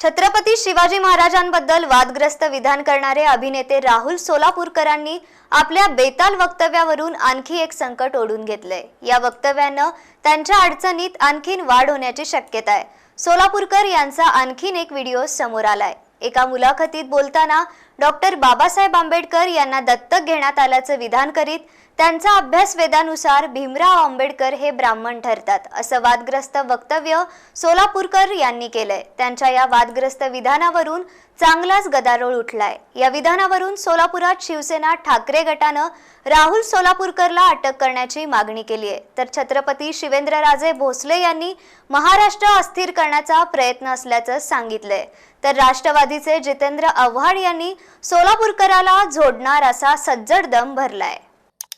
छत्रपती शिवाजी महाराजांबद्दल वादग्रस्त विधान करणारे अभिनेते राहुल सोलापूरकरांनी आपल्या बेताल वक्तव्यावरून आणखी एक संकट ओढून घेतलंय. या वक्तव्यानं त्यांच्या अडचणीत आणखीन वाढ होण्याची शक्यता आहे. सोलापूरकर यांचा आणखीन एक व्हिडिओ समोर आलाय. एका मुलाखतीत बोलताना डॉक्टर बाबासाहेब आंबेडकर यांना दत्तक घेण्यात आल्याचं विधान करीत त्यांचा अभ्यास वेदानुसार भीमराव आंबेडकर हे ब्राह्मण ठरतात असं वादग्रस्त वक्तव्य सोलापूरकर यांनी केलंय. त्यांच्या या वादग्रस्त विधानावरून चांगलाच गदारोळ उठलाय. या विधानावरून सोलापुरात शिवसेना ठाकरे गटानं राहुल सोलापूरकरला अटक करण्याची मागणी केली आहे तर छत्रपती शिवेंद्रराजे भोसले यांनी महाराष्ट्र अस्थिर करण्याचा प्रयत्न असल्याचं सांगितलंय. तर राष्ट्रवादीचे जितेंद्र आव्हाड यांनी सोलापूरकराला झोडणार असा सज्जड दम भरलाय.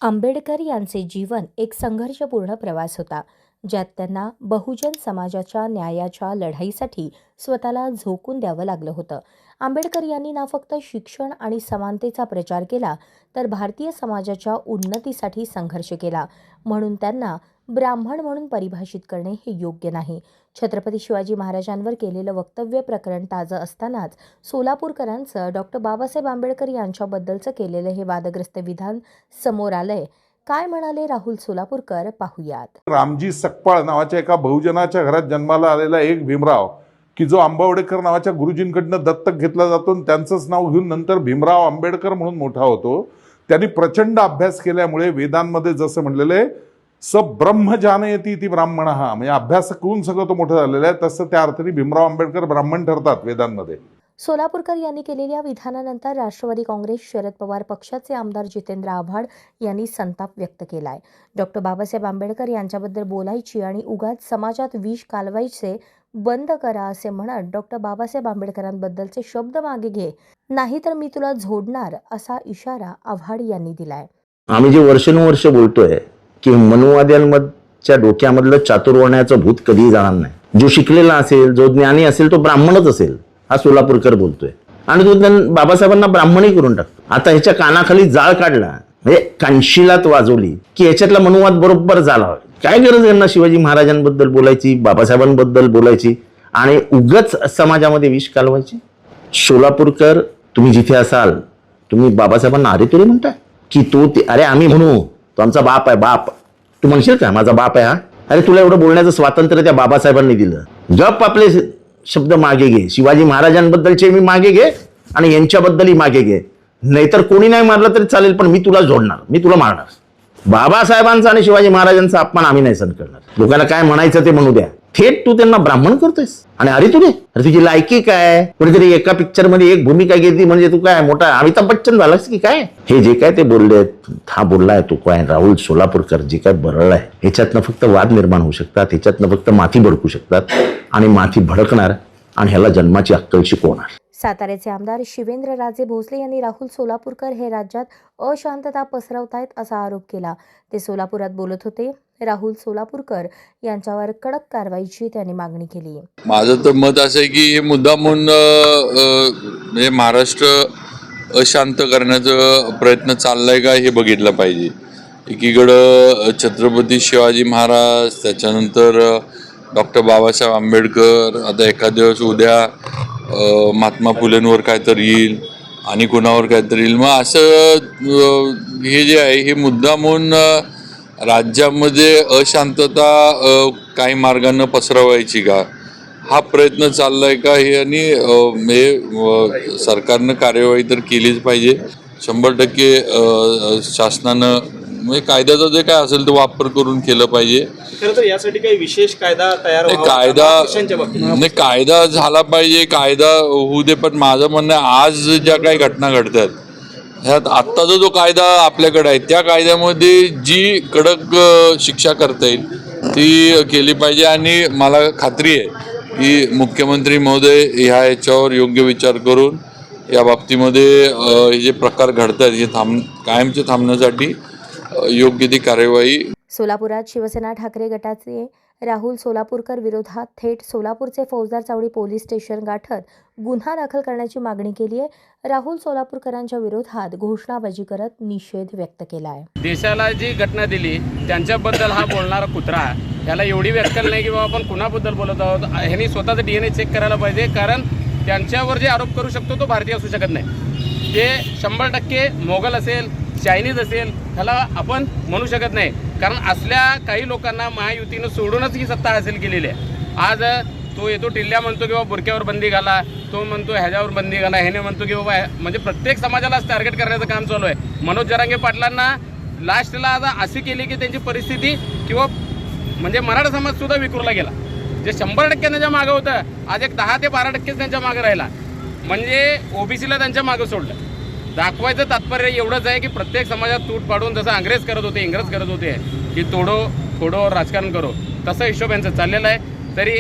आंबेडकर यांचे जीवन एक संघर्षपूर्ण प्रवास होता ज्यात त्यांना बहुजन समाजाच्या न्यायाच्या लढाईसाठी स्वतःला झोकून द्यावं लागलं होतं. आंबेडकर यांनी ना फक्त शिक्षण आणि समानतेचा प्रचार केला तर भारतीय समाजाच्या उन्नतीसाठी संघर्ष केला म्हणून त्यांना ब्राह्मण म्हणून परिभाषित करणे हे योग्य नाही. छत्रपती शिवाजी महाराजांवर केलेलं वक्तव्य प्रकरण ताजं असतानाच सोलापूरकरांचं डॉक्टर बाबासाहेब आंबेडकर यांच्याबद्दलचं केलेलं हे वादग्रस्त विधान समोर आलंय. काय म्हणाले राहुल सोलापूरकर? पाहूयात. रामजी सकपाळ नावाच्या एका बहुजनाच्या घरात जन्माला आलेला एक भीमराव की जो आंबावडेकर नावाच्या गुरुजींकडनं दत्तक घेतला जातो आणि त्यांचंच नाव घेऊन नंतर भीमराव आंबेडकर म्हणून मोठा होतो. त्यांनी प्रचंड अभ्यास केल्यामुळे वेदांमध्ये जसं म्हणलेलं आहे स ब्रह्म जानयती ती ब्राह्मण. हा म्हणजे अभ्यास करून सगळं तो मोठं झालेला आहे. तसं त्या अर्थाने भीमराव आंबेडकर ब्राह्मण ठरतात वेदांमध्ये. सोलापूरकर यांनी केलेल्या विधानानंतर राष्ट्रवादी काँग्रेस शरद पवार पक्षाचे आमदार जितेंद्र आव्हाड यांनी संताप व्यक्त केलाय. डॉक्टर बाबासाहेब आंबेडकर यांच्याबद्दल बोलायची आणि उगाच समाजात विष कालवायचे बंद करा असे म्हणत डॉक्टर बाबासाहेब आंबेडकरांबद्दलचे शब्द मागे घे नाहीतर मी तुला झोडणार असा इशारा आव्हाड यांनी दिलाय. आम्ही जे वर्षानुवर्ष बोलतोय की मनुवाद्यांमधच्या डोक्यामधलं चातुर्वण्याचं भूत कधीही जाणार नाही. जो शिकलेला असेल जो ज्ञानी असेल तो ब्राह्मणच असेल हा सोलापूरकर बोलतोय. आणि तो बाबासाहेबांना ब्राह्मणही करून टाकतो. आता ह्याच्या कानाखाली जाळ काढला म्हणजे कांशीलात वाजवली की याच्यातला मनुवाद बरोबर झाला. काय गरज यांना शिवाजी महाराजांबद्दल बोलायची बाबासाहेबांबद्दल बोलायची? आणि उगच समाजामध्ये विष कालवायची? सोलापूरकर तुम्ही जिथे असाल तुम्ही बाबासाहेबांना अरे तुरे म्हणताय? की तो ते अरे आम्ही म्हणू तो आमचा बाप आहे बाप. तू म्हणशील का माझा बाप आहे हा? अरे तुला एवढं बोलण्याचं स्वातंत्र्य त्या बाबासाहेबांनी दिलं. जप आपले शब्द मागे घे. शिवाजी महाराजांबद्दलचे मी मागे घे आणि यांच्याबद्दलही मागे घे. नाहीतर कोणी नाही मारलं तरी चालेल पण मी तुला जोडणार. मी तुला मारणार. बाबासाहेबांचा आणि शिवाजी महाराजांचा अपमान आम्ही नाही सण करणार. लोकांना काय म्हणायचं ते म्हणू द्या. थेट तू त्यांना ब्राह्मण करतोयस. आणि अरे तुझे अरे तुझी लायकी काय? कुठेतरी एका पिक्चरमध्ये एक भूमिका घेतली म्हणजे तू काय मोठा अमिताभ बच्चन झालास की काय? हे जे काय ते बोलले हा बोललाय तू काय? राहुल सोलापूरकर जे काय बरळलाय ह्याच्यातनं फक्त वाद निर्माण होऊ शकतात ह्याच्यातनं फक्त माथी भडकू शकतात आणि माथी भडकणार आणि ह्याला जन्माची अक्कल शिकवणार साताऱ्याचे आमदार शिवेंद्रराजे भोसले यांनी राहुल सोलापूरकर हे राज्यात अशांतता पसरवतायत असा आरोप केला. ते सोलापुरात बोलत होते. राहुल सोलापूरकर यांच्यावर कडक कारवाईची त्यांनी मागणी केली. माझं तर मत असं आहे की हे मुद्दामून अ, म्हणजे महाराष्ट्र अशांत करण्याचा प्रयत्न चाललाय का हे बघितलं पाहिजे. एकीकडं छत्रपती शिवाजी महाराज त्याच्यानंतर डॉक्टर बाबासाहेब आंबेडकर आता एखाद दिवस उद्या महात्मा फुलेंवर काहीतरी येईल आणि कोणावर काहीतरी येईल. मग असं हे जे आहे हे मुद्दामून अ, राज्यामध्ये अशांतता काही मार्गानं पसरवायची का? हा प्रयत्न चाललाय का? हे आणि हे सरकारनं कार्यवाही तर केलीच पाहिजे. शंभर टक्के शासनानं म्हणजे कायद्याचा जे काय असेल ते वापर करून केलं पाहिजे. खरं तर यासाठी काही विशेष कायदा तयार नाही, व्हावा कायदा पक्षांच्या बाबतीत? नाही कायदा झाला पाहिजे कायदा होऊ दे पण माझं म्हणणं आहे, आज ज्या काही घटना घडतात ह्यात आत्ताचा जो कायदा आपल्याकडे आहे त्या कायद्यामध्ये जी कडक अ, शिक्षा करता येईल ती केली पाहिजे. आणि मला खात्री आहे की मुख्यमंत्री महोदय ह्या याच्यावर योग्य विचार करून या बाबतीमध्ये अ, हे जे प्रकार घडतात हे थांब कायमचे थांबण्यासाठी योग्य ती कार्यवाही सोलापुरात शिवसेना ठाकरे गटाचे राहुल सोलापूरकर विरोधात थेट सोलापूरचे फौजदार चावडी पोलीस स्टेशन गाठत गुन्हा दाखल करण्याची मागणी केली आहे. राहुल सोलापूरकरांच्या विरोधात घोषणाबाजी करत निषेध व्यक्त केला आहे. देशाला जी घटना दिली त्यांच्याबद्दल हा बोलणारा कुत्रा याला एवढी व्याख्याल नाही की बाबा आपण कुणाबद्दल बोलत आहोत? ह्यांनी स्वतःचं डी एन ए चेक करायला पाहिजे कारण त्यांच्यावर जे आरोप करू शकतो तो भारतीय असू शकत नाही. ते शंभर टक्के मोगल असेल चायनीज असेल ह्याला आपण म्हणू शकत नाही. कारण असल्या काही लोकांना महायुतीनं सोडूनच ही सत्ता हासिल केलेली आहे. आज तो येतो टिल्ल्या म्हणतो की बाबा बुरक्यावर बंदी घाला तो म्हणतो ह्याच्यावर बंदी घाला ह्याने म्हणतो की बाबा म्हणजे प्रत्येक समाजालाच टार्गेट करण्याचं काम चालू आहे. मनोज जरांगे पाटलांना लास्टला आता अशी केली की त्यांची परिस्थिती किंवा म्हणजे मराठा समाज सुद्धा गेला. जे शंभर टक्के त्यांच्या मागं होतं आज एक दहा ते बारा टक्केच त्यांच्या मागं राहिला. म्हणजे ओबीसीला त्यांच्या मागं सोडलं. दाखवायचं तात्पर्य एवढंच आहे की प्रत्येक समाजात तूट पाडून जसं अंग्रेज करत होते इंग्रज करत होते की तोडो फोडो राजकारण करो. तसं हिशोब यांचं चाललेलं आहे. तरी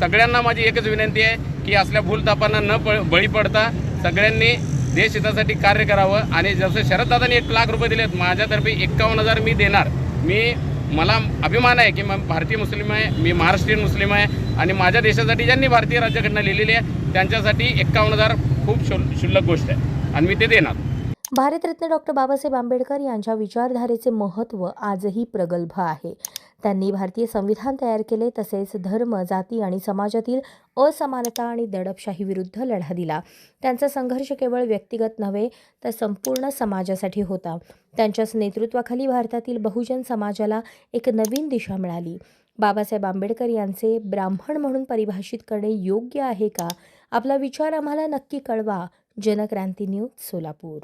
सगळ्यांना माझी एकच विनंती आहे की असल्या भूलतापांना न पळ बळी पडता सगळ्यांनी देशहितासाठी कार्य करावं. आणि जसं शरददादांनी एक लाख रुपये दिलेत माझ्यातर्फे एक्कावन्न हजार मी देणार. मी मला अभिमान आहे की मग भारतीय मुस्लिम आहे मी महाराष्ट्रीयन मुस्लिम आहे. आणि माझ्या देशासाठी ज्यांनी भारतीय राज्यघटना लिहिलेली आहे त्यांच्यासाठी एक्कावन्न हजार खूप शुल शुल्लक गोष्ट आहे. आणि मी ते देणार. भारतरत्न डॉक्टर बाबासाहेब आंबेडकर यांच्या विचारधारेचे महत्त्व आजही प्रगल्भ आहे. त्यांनी भारतीय संविधान तयार केले तसेच धर्म जाती आणि समाजातील असमानता आणि दडपशाही विरुद्ध लढा दिला. त्यांचा संघर्ष केवळ व्यक्तिगत नव्हे तर संपूर्ण समाजासाठी होता. त्यांच्याच नेतृत्वाखाली भारतातील बहुजन समाजाला एक नवीन दिशा मिळाली. बाबासाहेब आंबेडकर यांचे ब्राह्मण म्हणून परिभाषित करणे योग्य आहे का? आपला विचार आम्हाला नक्की कळवा. जनक्रांती न्यूज सोलापूर.